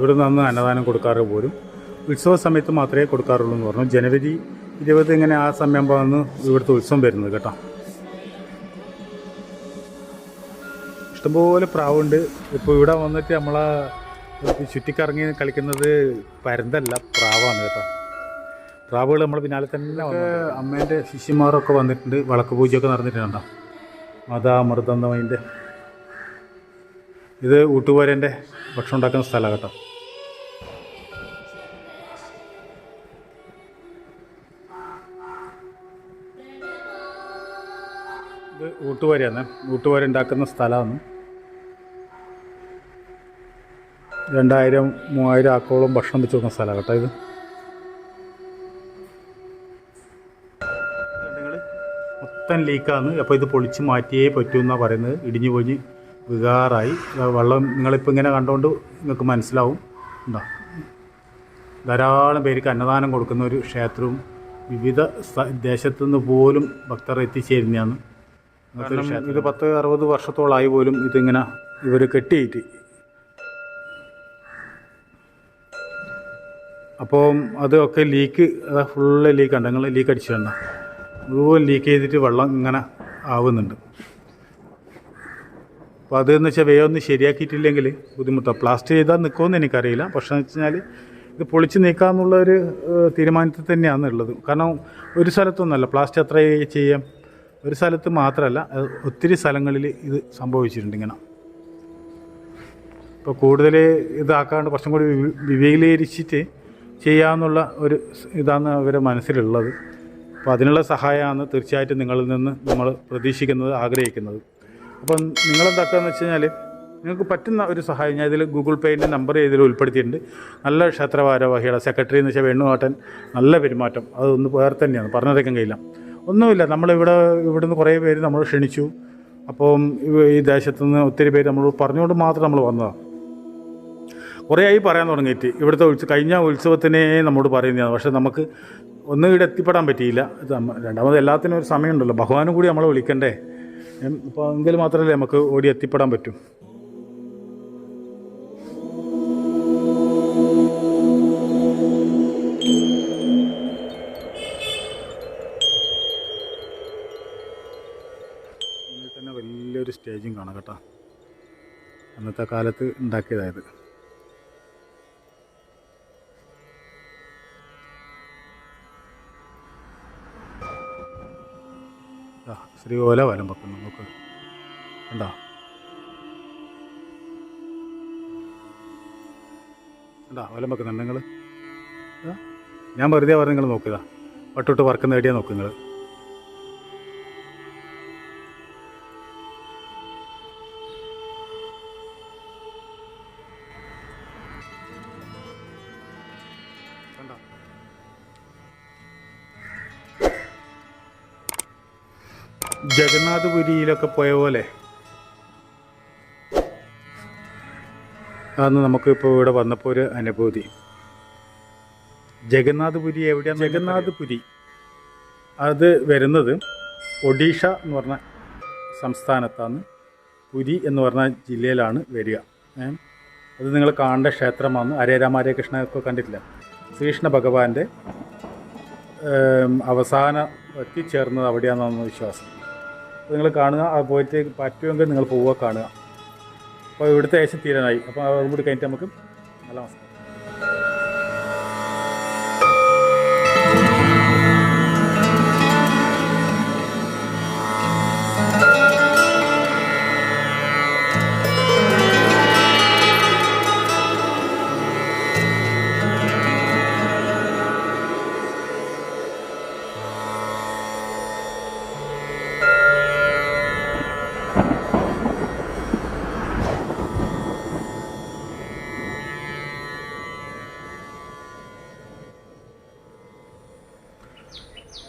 ഇവിടെ നിന്ന് അന്നദാനം കൊടുക്കാറ് പോലും. ഉത്സവ സമയത്ത് മാത്രമേ കൊടുക്കാറുള്ളൂ എന്ന് പറഞ്ഞു. ജനുവരി ഇരുപത് ഇങ്ങനെ ആ സമയം വന്ന് ഇവിടുത്തെ ഉത്സവം വരുന്നത് കേട്ടോ. ഇഷ്ടംപോലെ പ്രാവുണ്ട്. ഇപ്പോൾ ഇവിടെ വന്നിട്ട് നമ്മളെ ചുറ്റിക്കറങ്ങി കളിക്കുന്നത് പരന്തല്ല പ്രാവാണ് കേട്ടോ. പ്രാവുകൾ നമ്മൾ പിന്നാലെ തന്നെ അമ്മേന്റെ ശിഷ്യന്മാരൊക്കെ വന്നിട്ടുണ്ട്. വിളക്ക് പൂജയൊക്കെ നടന്നിട്ടുണ്ടോ മതാ മൃദന്തമതിന്റെ ഇത് ഊട്ടുപോരന്റെ ഭക്ഷണം ഉണ്ടാക്കുന്ന സ്ഥലമാണ് കേട്ടോ. ഇത് ഊട്ടുപോരയാണ് ഉണ്ടാക്കുന്ന സ്ഥലമാണ്. രണ്ടായിരം മൂവായിരം ആക്കോളം ഭക്ഷണം വെച്ച് വെക്കുന്ന സ്ഥലമാണ് കേട്ടോ ഇത്. മൊത്തം ലീക്കാണ്. അപ്പോൾ ഇത് പൊളിച്ച് മാറ്റിയേ പറ്റൂ എന്നാണ് പറയുന്നത്. ഇടിഞ്ഞു പൊഞ്ഞ് വികാറായി. വെള്ളം നിങ്ങളിപ്പോൾ ഇങ്ങനെ കണ്ടുകൊണ്ട് നിങ്ങൾക്ക് മനസ്സിലാവും. ഉണ്ടോ? ധാരാളം പേർക്ക് അന്നദാനം കൊടുക്കുന്ന ഒരു ക്ഷേത്രവും വിവിധ ദേശത്തു നിന്ന് പോലും ഭക്തർ എത്തിച്ചേരുന്നതാണ്. കാരണം ഇത് പത്ത് അറുപത് വർഷത്തോളമായി പോലും ഇതിങ്ങനെ ഇവർ കെട്ടിയിട്ട്. അപ്പോൾ അതൊക്കെ ലീക്ക് അതാ ഫുള്ള് ലീക്ക് ഉണ്ട് നിങ്ങൾ ലീക്ക് അടിച്ചിട്ടുണ്ട് മുഴുവൻ ലീക്ക് ചെയ്തിട്ട് വെള്ളം ഇങ്ങനെ ആവുന്നുണ്ട്. അപ്പോൾ അതെന്ന് വെച്ചാൽ വേഗം ഒന്നും ശരിയാക്കിയിട്ടില്ലെങ്കിൽ ബുദ്ധിമുട്ടാണ് പ്ലാസ്റ്റർ ചെയ്താൽ നിൽക്കുമെന്ന് എനിക്കറിയില്ല. പക്ഷേ എന്ന് വെച്ചാൽ ഇത് പൊളിച്ച് നീക്കാമെന്നുള്ള ഒരു തീരുമാനത്തിൽ തന്നെയാണ് ഉള്ളത് കാരണം ഒരു സ്ഥലത്തൊന്നുമല്ല പ്ലാസ്റ്റർ എത്ര ചെയ്യാം. ഒരു സ്ഥലത്ത് മാത്രമല്ല ഒത്തിരി സ്ഥലങ്ങളിൽ ഇത് സംഭവിച്ചിട്ടുണ്ട് ഇങ്ങനെ. ഇപ്പോൾ കൂടുതൽ ഇതാക്കാണ്ട് കുറച്ചും കൂടി വിപുലീകരിച്ചിട്ട് ചെയ്യാമെന്നുള്ള ഒരു ഇതാണ് അവരുടെ മനസ്സിലുള്ളത്. അപ്പോൾ അതിനുള്ള സഹായമാണ് തീർച്ചയായിട്ടും നിങ്ങളിൽ നിന്ന് നമ്മൾ പ്രതീക്ഷിക്കുന്നത് ആഗ്രഹിക്കുന്നത്. അപ്പം നിങ്ങളെന്താക്കുകയെന്ന് വെച്ച് കഴിഞ്ഞാൽ നിങ്ങൾക്ക് പറ്റുന്ന ഒരു സഹായം ഞാൻ ഇതിൽ ഗൂഗിൾ പേയിന്റെ നമ്പർ ഇതിൽ ഉൾപ്പെടുത്തിയിട്ടുണ്ട്. നല്ല ക്ഷേത്രഭാരവാഹിയുടെ സെക്രട്ടറി എന്ന് വെച്ചാൽ വേണുകാട്ടൻ നല്ല പെരുമാറ്റം. അതൊന്ന് വേറെ തന്നെയാണ് പറഞ്ഞറിയിക്കാൻ കഴിയില്ല. ഒന്നുമില്ല. നമ്മളിവിടെ ഇവിടുന്ന് കുറേ പേര് നമ്മൾ ക്ഷണിച്ചു. അപ്പം ഈ ദേശത്തു നിന്ന് ഒത്തിരി പേര് നമ്മൾ പറഞ്ഞുകൊണ്ട് മാത്രം നമ്മൾ വന്നതാണ് ആയി പറയാൻ തുടങ്ങിയിട്ട് ഇവിടുത്തെ ഉത്സവം കഴിഞ്ഞ ഉത്സവത്തിനെ നമ്മോട് പറയുന്നതാണ്. പക്ഷേ നമുക്ക് ഒന്നും ഇവിടെ എത്തിപ്പെടാൻ പറ്റിയില്ല. രണ്ടാമത് എല്ലാത്തിനും ഒരു സമയമുണ്ടല്ലോ. ഭഗവാനും കൂടി നമ്മളെ വിളിക്കണ്ടേ? അപ്പോൾ എങ്കിൽ മാത്രമല്ലേ നമുക്ക് ഓടി എത്തിപ്പെടാൻ പറ്റും. സ്റ്റേജും കാണാം കേട്ടോ. അന്നത്തെ കാലത്ത് ഉണ്ടാക്കിയതായത്. ശ്രീകോല വലം വെക്കുന്നു നമുക്ക് കണ്ടോ? കണ്ടോ? വലം വെക്കുന്നുണ്ട് നിങ്ങൾ ഞാൻ വെറുതെ പറഞ്ഞു നിങ്ങൾ നോക്കുക പട്ടിട്ട് വർക്ക് നേടിയാൽ നോക്കുക നിങ്ങൾ ജഗന്നാഥപുരിയിലൊക്കെ പോയ പോലെ. അന്ന് നമുക്കിപ്പോൾ ഇവിടെ വന്നപ്പോൾ ഒരു അനുഭൂതി. ജഗന്നാഥപുരി എവിടെയാണ് ജഗന്നാഥപുരി. അത് വരുന്നത് ഒഡീഷ എന്ന് പറഞ്ഞ സംസ്ഥാനത്താണ്. പുരി എന്ന് പറഞ്ഞ ജില്ലയിലാണ് വരിക? അത് നിങ്ങൾ കാണേണ്ട ക്ഷേത്രമാണ്. ഹരേരാമാരേ കൃഷ്ണ ഒക്കെ കണ്ടിട്ടില്ല. ശ്രീകൃഷ്ണ ഭഗവാന്റെ അവസാനം എത്തിച്ചേർന്നത് അവിടെയാണെന്നാണ് വിശ്വാസം. നിങ്ങൾ കാണുക അത് പോയിട്ട് പറ്റുമെങ്കിൽ നിങ്ങൾ പോവുക കാണുക. അപ്പോൾ ഇവിടുത്തെ ഏശം തീരാനായി. അപ്പോൾ അതും കൂടി കഴിഞ്ഞിട്ട് നമുക്ക് നല്ല നമസ്കാരം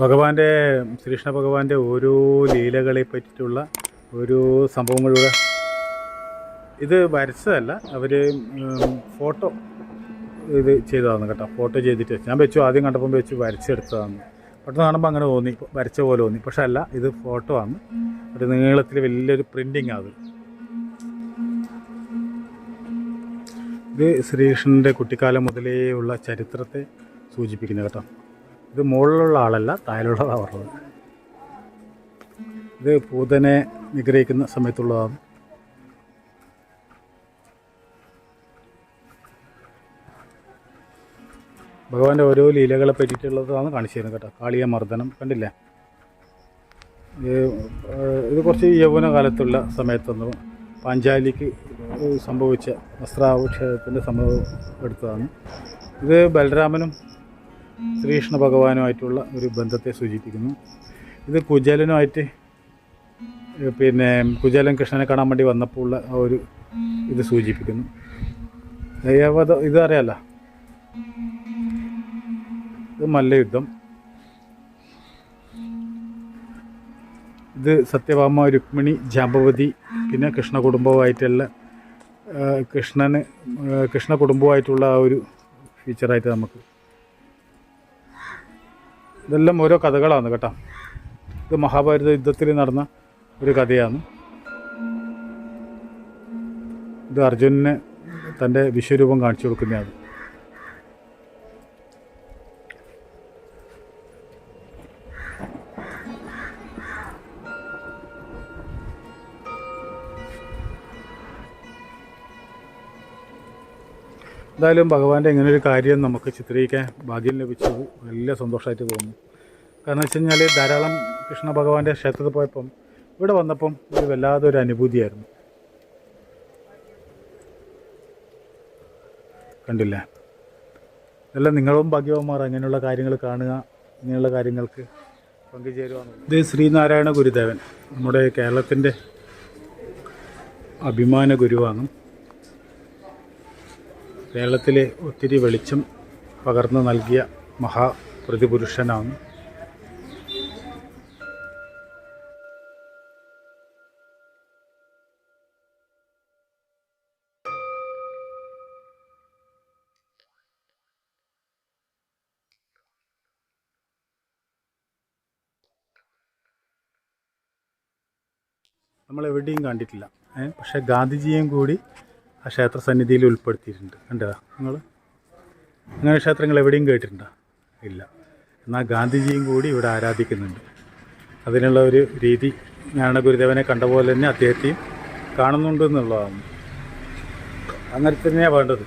ഭഗവാന്റെ ശ്രീകൃഷ്ണ ഭഗവാന്റെ ഓരോ ലീലകളെ പറ്റിയിട്ടുള്ള ഓരോ സംഭവങ്ങളുടെ ഇത് വരച്ചതല്ല അവർ ഫോട്ടോ ഇത് ചെയ്തതാണ് കേട്ടോ. ഫോട്ടോ ചെയ്തിട്ട് ഞാൻ വെച്ചു ആദ്യം കണ്ടപ്പം വെച്ച് വരച്ചെടുത്തതാണ് പെട്ടെന്ന് കാണുമ്പോൾ അങ്ങനെ തോന്നി വരച്ച പോലെ തോന്നി. പക്ഷെ അല്ല ഇത് ഫോട്ടോ ആണ്. ഒരു നീളത്തിൽ വലിയൊരു പ്രിന്റിങ് അത്. ഇത് ശ്രീകൃഷ്ണന്റെ കുട്ടിക്കാലം മുതലേ ഉള്ള ചരിത്രത്തെ സൂചിപ്പിക്കുന്ന കേട്ടോ. ഇത് മുകളിലുള്ള ആളല്ല താഴെയുള്ളതാണ് പറഞ്ഞത്. ഇത് പൂതനെ നിഗ്രഹിക്കുന്ന സമയത്തുള്ളതാണ്. ഭഗവാന്റെ ഓരോ ലീലകളെ പറ്റിയിട്ടുള്ളതാണ് കാണിച്ചു തരുന്നത് കേട്ടോ. കാളിയ മർദ്ദനം കണ്ടില്ലേ? ഇത് കുറച്ച് യൗവന കാലത്തുള്ള സമയത്തൊന്ന് പാഞ്ചാലിക്ക് സംഭവിച്ച വസ്ത്രാഭിഷേകത്തിന്റെ സംഭവം എടുത്തതാണ്. ഇത് ബലരാമനും ശ്രീകൃഷ്ണ ഭഗവാനുമായിട്ടുള്ള ഒരു ബന്ധത്തെ സൂചിപ്പിക്കുന്നു. ഇത് കുചേലനുമായിട്ട് പിന്നെ കുചേലൻ കൃഷ്ണനെ കാണാൻ വേണ്ടി വന്നപ്പോൾ ഉള്ള ആ ഒരു ഇത് സൂചിപ്പിക്കുന്നു. ദയാവത ഇത് ഇത് മല്ലയുദ്ധം. ഇത് സത്യഭാമ രുക്മിണി ജാമ്പവതി പിന്നെ കൃഷ്ണ കുടുംബവുമായിട്ടുള്ള കൃഷ്ണന് കൃഷ്ണ കുടുംബവുമായിട്ടുള്ള ആ ഒരു ഫീച്ചറായിട്ട് നമുക്ക് ഇതെല്ലാം ഓരോ കഥകളാണ് കേട്ടോ. ഇത് മഹാഭാരത യുദ്ധത്തിൽ നടന്ന ഒരു കഥയാണ്. ഇത് അർജുനന് തന്റെ വിശ്വരൂപം കാണിച്ചു കൊടുക്കുന്നതാണ്. എന്തായാലും ഭഗവാന്റെ ഇങ്ങനെ ഒരു കാര്യം നമുക്ക് ചിത്രീകരിക്കാൻ ഭാഗ്യം ലഭിച്ചു. വലിയ സന്തോഷമായിട്ട് തോന്നുന്നു കാരണം വെച്ച് കഴിഞ്ഞാൽ ധാരാളം കൃഷ്ണ ഭഗവാന്റെ ക്ഷേത്രത്തിൽ പോയപ്പം ഇവിടെ വന്നപ്പം ഒരു വല്ലാതെ ഒരു അനുഭൂതിയായിരുന്നു. കണ്ടില്ലേ? അല്ല നിങ്ങളും ഭാഗ്യവന്മാർ അങ്ങനെയുള്ള കാര്യങ്ങൾ കാണുക ഇങ്ങനെയുള്ള കാര്യങ്ങൾക്ക് പങ്കുചേരുക ഇത് ശ്രീനാരായണ ഗുരുദേവൻ നമ്മുടെ കേരളത്തിന്റെ അഭിമാന ഗുരുവാണ്. കേരളത്തിലെ ഒത്തിരി വെളിച്ചം പകർന്നു നൽകിയ മഹാപ്രതിപുരുഷനാണ്. നമ്മളെവിടെയും കണ്ടിട്ടില്ല പക്ഷേ ഗാന്ധിജിയും കൂടി ആ ക്ഷേത്ര സന്നിധിയിൽ ഉൾപ്പെടുത്തിയിട്ടുണ്ട്. കണ്ടതാ? നിങ്ങൾ അങ്ങനെ ക്ഷേത്രങ്ങൾ എവിടെയും കേട്ടിട്ടുണ്ടോ? ഇല്ല. എന്നാൽ ഗാന്ധിജിയും കൂടി ഇവിടെ ആരാധിക്കുന്നുണ്ട്. അതിനുള്ള ഒരു രീതി ഞാൻ ഗുരുദേവനെ കണ്ട പോലെ തന്നെ അദ്ദേഹത്തെയും കാണുന്നുണ്ട് എന്നുള്ളതാണ്. അങ്ങനെ തന്നെയാണ് വേണ്ടത്.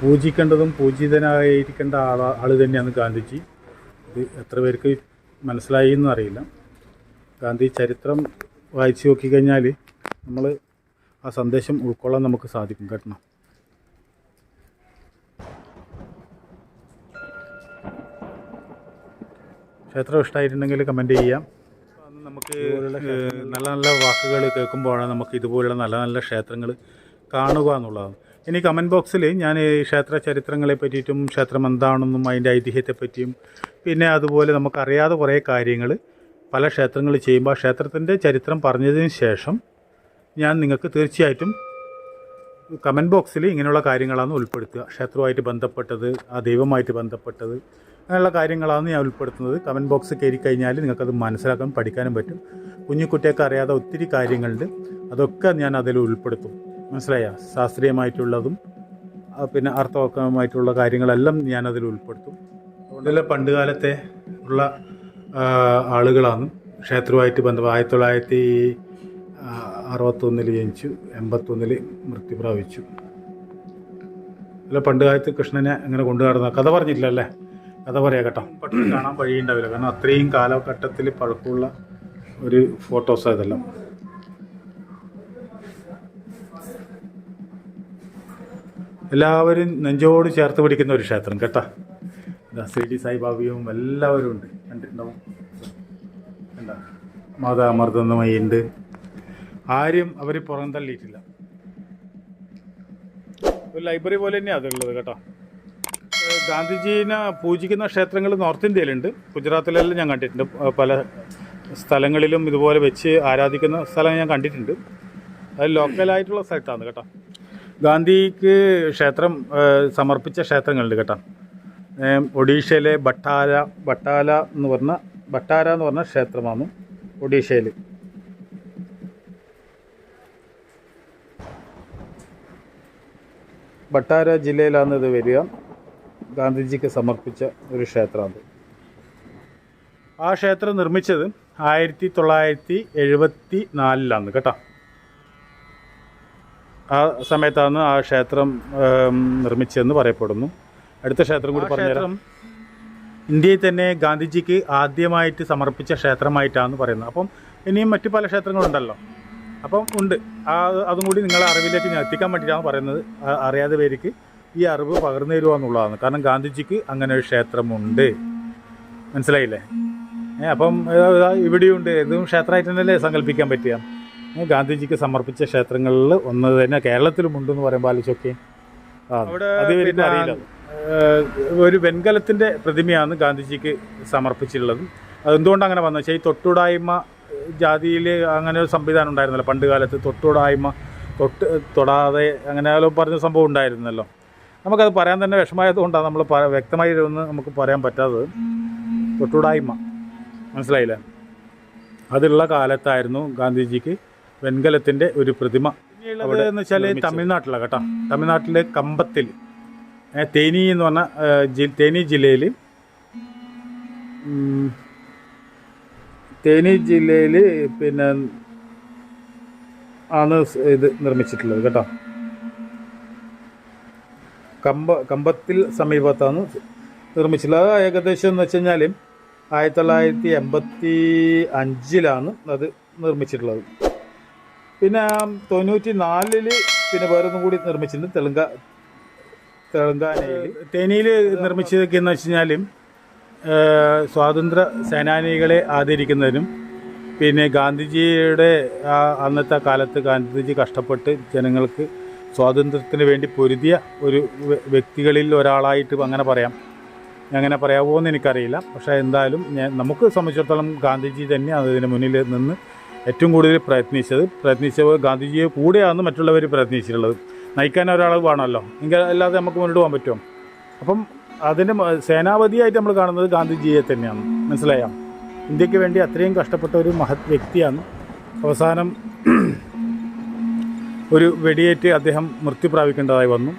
പൂജിക്കേണ്ടതും പൂജിതനായിരിക്കേണ്ട ആള ആൾ തന്നെയാണ് ഗാന്ധിജി. ഇത് എത്ര പേർക്ക് മനസ്സിലായി എന്നും അറിയില്ല. ഗാന്ധി ചരിത്രം വായിച്ചു നോക്കിക്കഴിഞ്ഞാൽ നമ്മൾ ആ സന്ദേശം ഉൾക്കൊള്ളാൻ നമുക്ക് സാധിക്കും കേട്ടോ. ക്ഷേത്രം ഇഷ്ടമായിട്ടുണ്ടെങ്കിൽ കമന്റ് ചെയ്യാം. നമുക്ക് നല്ല നല്ല വാക്കുകൾ കേൾക്കുമ്പോഴാണ് നമുക്ക് ഇതുപോലുള്ള നല്ല നല്ല ക്ഷേത്രങ്ങൾ കാണുക എന്നുള്ളതാണ്. ഇനി കമന്റ് ബോക്സിൽ ഞാൻ ക്ഷേത്ര ചരിത്രങ്ങളെ പറ്റിയിട്ടും ക്ഷേത്രം എന്താണെന്നും അതിന്റെ ഐതിഹ്യത്തെ പറ്റിയും പിന്നെ അതുപോലെ നമുക്കറിയാതെ കുറേ കാര്യങ്ങൾ പല ക്ഷേത്രങ്ങൾ ചെയ്യുമ്പോൾ ആ ക്ഷേത്രത്തിന്റെ ചരിത്രം പറഞ്ഞതിന് ശേഷം ഞാൻ നിങ്ങൾക്ക് തീർച്ചയായിട്ടും കമന്റ് ബോക്സിൽ ഇങ്ങനെയുള്ള കാര്യങ്ങളാണ് ഉൾപ്പെടുത്തുക. ക്ഷേത്രവുമായിട്ട് ബന്ധപ്പെട്ടത് ആ ദൈവമായിട്ട് ബന്ധപ്പെട്ടത് അങ്ങനെയുള്ള കാര്യങ്ങളാണ് ഞാൻ ഉൾപ്പെടുത്തുന്നത്. കമന്റ് ബോക്സ് കയറി കഴിഞ്ഞാൽ നിങ്ങൾക്കത് മനസ്സിലാക്കാൻ പഠിക്കാനും പറ്റും. കുഞ്ഞുകുട്ടിയൊക്കെ അറിയാതെ ഒത്തിരി കാര്യങ്ങളുണ്ട്. അതൊക്കെ ഞാൻ അതിൽ ഉൾപ്പെടുത്തും. മനസ്സിലായ? ശാസ്ത്രീയമായിട്ടുള്ളതും പിന്നെ അർത്ഥവക്കമായിട്ടുള്ള കാര്യങ്ങളെല്ലാം ഞാനതിൽ ഉൾപ്പെടുത്തും. അതുകൊണ്ടല്ല പണ്ട് കാലത്തെ ഉള്ള ആളുകളാണ് ക്ഷേത്രവുമായിട്ട് ബന്ധം. ആയിരത്തി തൊള്ളായിരത്തി അറുപത്തൊന്നിൽ ജനിച്ചു എൺപത്തൊന്നിൽ മൃത്യു പ്രാപിച്ചു. അല്ല പണ്ട് കാലത്ത് കൃഷ്ണനെ അങ്ങനെ കൊണ്ടു നടന്ന കഥ പറഞ്ഞിട്ടില്ല അല്ലേ കഥ പറയാം കേട്ടോ. പെട്ടെന്ന് കാണാൻ വഴിയുണ്ടാവില്ല. കാരണം അത്രയും കാലഘട്ടത്തിൽ പഴക്കമുള്ള ഒരു ഫോട്ടോസ് ഇതെല്ലാം എല്ലാവരും നെഞ്ചോട് ചേർത്ത് പിടിക്കുന്ന ഒരു ക്ഷേത്രം കേട്ടോ. ഇതാ ശ്രീ സായിബാബയും എല്ലാവരും ഉണ്ട്. കണ്ടിട്ടുണ്ടാവും. എന്താ മാതാ ഉണ്ട്. ആരും അവർ പുറം തള്ളിയിട്ടില്ല. ഒരു ലൈബ്രറി പോലെ തന്നെയാണ് അതുള്ളത് കേട്ടോ. ഗാന്ധിജീനെ പൂജിക്കുന്ന ക്ഷേത്രങ്ങൾ നോർത്ത് ഇന്ത്യയിലുണ്ട്. ഗുജറാത്തിലെല്ലാം ഞാൻ കണ്ടിട്ടുണ്ട്. പല സ്ഥലങ്ങളിലും ഇതുപോലെ വെച്ച് ആരാധിക്കുന്ന സ്ഥലം ഞാൻ കണ്ടിട്ടുണ്ട്. അത് ലോക്കലായിട്ടുള്ള സ്ഥലത്താണ് കേട്ടോ. ഗാന്ധിക്ക് ക്ഷേത്രം സമർപ്പിച്ച ക്ഷേത്രങ്ങളുണ്ട് കേട്ടോ. ഒഡീഷയിലെ ഭട്ടാല ഭട്ടാല എന്ന് പറഞ്ഞ ഭട്ടാര എന്ന് പറഞ്ഞ ക്ഷേത്രമാണ് ഒഡീഷയിൽ ഭട്ടാര ജില്ലയിലാണ് ഇത് വരിക. ഗാന്ധിജിക്ക് സമർപ്പിച്ച ഒരു ക്ഷേത്രമാണ് ആ ക്ഷേത്രം നിർമ്മിച്ചത് ആയിരത്തി തൊള്ളായിരത്തി എഴുപത്തി നാലിലാണ് കേട്ടോ. ആ സമയത്താണ് ആ ക്ഷേത്രം നിർമ്മിച്ചതെന്ന് പറയപ്പെടുന്നു. അടുത്ത ക്ഷേത്രം കൂടി പറഞ്ഞുതരാം. ഇന്ത്യയിൽ തന്നെ ഗാന്ധിജിക്ക് ആദ്യമായിട്ട് സമർപ്പിച്ച ക്ഷേത്രമായിട്ടാണ് പറയുന്നത്. അപ്പം ഇനിയും മറ്റു പല ക്ഷേത്രങ്ങളുണ്ടല്ലോ. അപ്പം ഉണ്ട്. ആ അതും കൂടി നിങ്ങളെ അറിവിലേക്ക് ഞാൻ എത്തിക്കാൻ വേണ്ടിയിട്ടാണ് പറയുന്നത്. അറിയാതെ പേർക്ക് ഈ അറിവ് പകർന്നു തരുക എന്നുള്ളതാണ്. കാരണം ഗാന്ധിജിക്ക് അങ്ങനെ ഒരു ക്ഷേത്രമുണ്ട്. മനസ്സിലായില്ലേ? ഏ, അപ്പം ഇവിടെയുണ്ട്. ഇതും ക്ഷേത്രമായിട്ട് തന്നെയല്ലേ സങ്കല്പിക്കാൻ പറ്റുക? ഏ, ഗാന്ധിജിക്ക് സമർപ്പിച്ച ക്ഷേത്രങ്ങളിൽ ഒന്ന് തന്നെ കേരളത്തിലുമുണ്ടെന്ന് പറയുമ്പോൾ ആലോചിച്ചൊക്കെ അത് ഇവർക്ക് അറിയില്ല. ഒരു വെൺകലത്തിന്റെ പ്രതിമയാണ് ഗാന്ധിജിക്ക് സമർപ്പിച്ചിട്ടുള്ളത്. അതെന്തുകൊണ്ട് അങ്ങനെ വന്നു? വെച്ചാൽ ഈ തൊട്ടുടായ്മ ജാതിയിൽ അങ്ങനെ ഒരു സംവിധാനം ഉണ്ടായിരുന്നല്ലോ പണ്ട് കാലത്ത്. തൊട്ടുടായ്മ തൊട്ട് തൊടാതെ അങ്ങനെ പറഞ്ഞ സംഭവം ഉണ്ടായിരുന്നല്ലോ. നമുക്കത് പറയാൻ തന്നെ വിഷമമായതുകൊണ്ടാണ് നമ്മൾ വ്യക്തമായി ഒന്ന് നമുക്ക് പറയാൻ പറ്റാത്തത്. തൊട്ടുടായ്മ. മനസ്സിലായില്ല? അതുള്ള കാലത്തായിരുന്നു ഗാന്ധിജിക്ക് വെൺകലത്തിന്റെ ഒരു പ്രതിമ അവിടെ എന്ന് വെച്ചാൽ തമിഴ്നാട്ടിലാണ് കേട്ടോ. തമിഴ്നാട്ടിലെ കമ്പത്തിൽ തേനി എന്ന് പറഞ്ഞ തേനി ജില്ലയിൽ തേനി ജില്ലയിൽ പിന്നെ ആണ് ഇത് നിർമ്മിച്ചിട്ടുള്ളത് കേട്ടോ. കമ്പ കമ്പത്തിൽ സമീപത്താണ് നിർമ്മിച്ചിട്ടുള്ളത്. അത് ഏകദേശം എന്ന് വെച്ച് കഴിഞ്ഞാൽ ആയിരത്തി തൊള്ളായിരത്തി എൺപത്തി അഞ്ചിലാണ് അത് നിർമ്മിച്ചിട്ടുള്ളത്. പിന്നെ തൊണ്ണൂറ്റി നാലിൽ പിന്നെ വേറൊന്നും കൂടി നിർമ്മിച്ചിട്ടുണ്ട്. തെലുങ്ക തെലങ്കാനയിൽ തേനിയിൽ നിർമ്മിച്ചതൊക്കെ എന്ന് വെച്ച് കഴിഞ്ഞാൽ സ്വാതന്ത്ര്യ സേനാനികളെ ആദരിക്കുന്നതിനും പിന്നെ ഗാന്ധിജിയുടെ അന്നത്തെ കാലത്ത് ഗാന്ധിജി കഷ്ടപ്പെട്ട് ജനങ്ങൾക്ക് സ്വാതന്ത്ര്യത്തിന് വേണ്ടി പൊരുതിയ ഒരു വ്യക്തികളിൽ ഒരാളായിട്ട് അങ്ങനെ പറയാം. അങ്ങനെ പറയാമോ എന്ന് എനിക്കറിയില്ല. പക്ഷേ എന്തായാലും ഞാൻ നമുക്ക് സംബന്ധിച്ചിടത്തോളം ഗാന്ധിജി തന്നെ അതിന് മുന്നിൽ നിന്ന് ഏറ്റവും കൂടുതൽ പ്രയത്നിച്ചത്. പ്രയത്നിച്ചത് ഗാന്ധിജിയെ കൂടെയാണ് മറ്റുള്ളവർ പ്രയത്നിച്ചിട്ടുള്ളത്. നയിക്കാൻ ഒരാൾ വേണമല്ലോ. എങ്കിൽ അല്ലാതെ നമുക്ക് മുന്നോട്ട് പോകാൻ പറ്റും അപ്പം അതിന്റെ സേനാപതിയായിട്ട് നമ്മൾ കാണുന്നത് ഗാന്ധിജിയെ തന്നെയാണ്. മനസ്സിലായോ? ഇന്ത്യയ്ക്ക് വേണ്ടി അത്രയും കഷ്ടപ്പെട്ട ഒരു മഹത് വ്യക്തിയാണ്. അവസാനം ഒരു വെടിയേറ്റ് അദ്ദേഹം മൃത്യു പ്രാപിക്കേണ്ടതായി വന്നു.